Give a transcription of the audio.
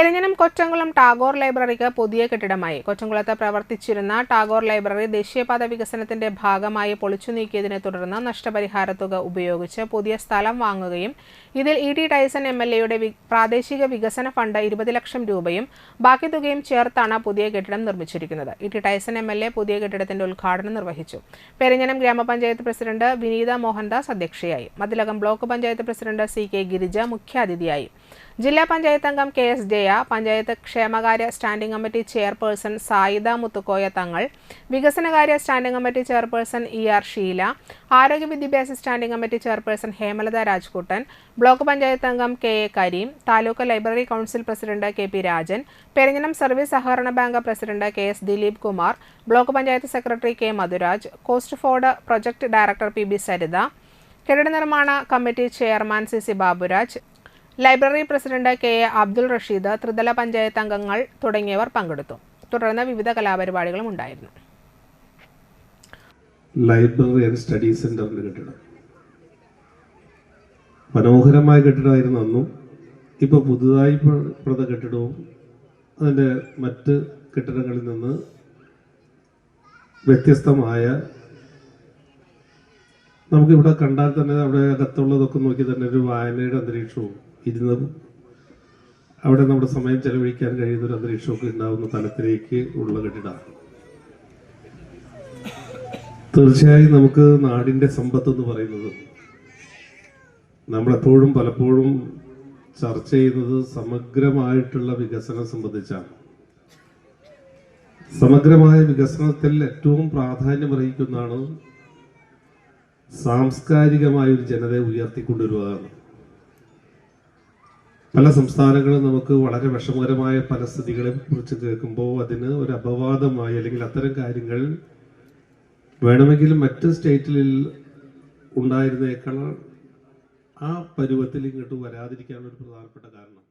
പെരിഞ്ഞനം കൊച്ചംകുളം ടാഗോർ ലൈബ്രറിക്ക് പുതിയ കെട്ടിടമായി. കൊച്ചംകുളത്ത് പ്രവർത്തിച്ചിരുന്ന ടാഗോർ ലൈബ്രറി ദേശീയപാത വികസനത്തിന്റെ ഭാഗമായി പൊളിച്ചു നീക്കിയതിനെ തുടർന്ന് നഷ്ടപരിഹാര തുക ഉപയോഗിച്ച് പുതിയ സ്ഥലം വാങ്ങുകയും ഇതിൽ E T Taison M L എയുടെ പ്രാദേശിക വികസന ഫണ്ട് ഇരുപത് ലക്ഷം രൂപയും ബാക്കി തുകയും ചേർത്താണ് പുതിയ കെട്ടിടം നിർമ്മിച്ചിരിക്കുന്നത്. E T Taison M L A പുതിയ കെട്ടിടത്തിന്റെ ഉദ്ഘാടനം നിർവഹിച്ചു. പെരിഞ്ഞനം ഗ്രാമപഞ്ചായത്ത് പ്രസിഡന്റ് വിനീത മോഹൻദാസ് അധ്യക്ഷയായി. Mathilakam block panchayat president C K Girija മുഖ്യാതിഥിയായി. ജില്ലാ പഞ്ചായത്ത് അംഗം കെ എസ് ജയ പഞ്ചായത്ത് ക്ഷേമകാര്യ standing committee chairperson Saidha Muthukoya Thangal വികസനകാര്യ standing committee chairperson E R Sheela ആരോഗ്യ വിദ്യാഭ്യാസ standing committee chairperson Hemalatha Rajkuttan block panchayat അംഗം K A Kareem taluk library council president K P Rajan Perinjanam service സഹകരണ bank president K S Dileep Kumar block panchayat secretary K Madhuraj Costford project director P B Saritha കെട്ടിട നിർമ്മാണ committee chairman C C Baburaj library president K A Abdul Rasheed ത്രിതല പഞ്ചായത്ത് അംഗങ്ങൾ തുടങ്ങിയവർ പങ്കെടുത്തു. തുടർന്ന് വിവിധ കലാപരിപാടികളും ഉണ്ടായിരുന്നു. ലൈബ്രറി ആൻഡ് സ്റ്റഡി സെന്ററിന്റെ കെട്ടിടം. മനോഹരമായ കെട്ടിടമായിരുന്നു അന്നും. ഇപ്പൊ പുതുതായി പ്രത കെട്ടിടവും അതിന്റെ മറ്റ് കെട്ടിടങ്ങളിൽ നിന്ന് വ്യത്യസ്തമായ നമുക്കിവിടെ കണ്ടാൽ തന്നെ അവിടെ അകത്തുള്ളതൊക്കെ നോക്കി തന്നെ ഒരു വായനയുടെ അന്തരീക്ഷവും ഇരുന്ന് അവിടെ നമ്മുടെ സമയം ചെലവഴിക്കാൻ കഴിയുന്ന ഒരു അന്തരീക്ഷമൊക്കെ ഉണ്ടാകുന്ന തലത്തിലേക്ക് ഉള്ള കെട്ടിടമാണ്. തീർച്ചയായും നമുക്ക് നാടിന്റെ സമ്പത്ത് എന്ന് പറയുന്നത് നമ്മളെപ്പോഴും പലപ്പോഴും ചർച്ച ചെയ്യുന്നത് സമഗ്രമായിട്ടുള്ള വികസനം സംബന്ധിച്ചാണ്. സമഗ്രമായ വികസനത്തിൽ ഏറ്റവും പ്രാധാന്യം അർഹിക്കുന്നതാണ് സാംസ്കാരികമായ ഒരു ജനതയെ ഉയർത്തിക്കൊണ്ടുവരുവാണ് പല സംസ്ഥാനങ്ങളും നമുക്ക് വളരെ വിഷമകരമായ പല സ്ഥിതികളെ കുറിച്ച് കേൾക്കുമ്പോൾ അതിന് ഒരു അപവാദമായി അല്ലെങ്കിൽ അത്തരം കാര്യങ്ങൾ വേണമെങ്കിൽ മറ്റ് സ്റ്റേറ്റിൽ ഉണ്ടായിരുന്നേക്കാൾ ആ പരുവത്തിൽ ഇങ്ങോട്ട് വരാതിരിക്കാനുള്ള ഒരു പ്രധാനപ്പെട്ട കാരണം.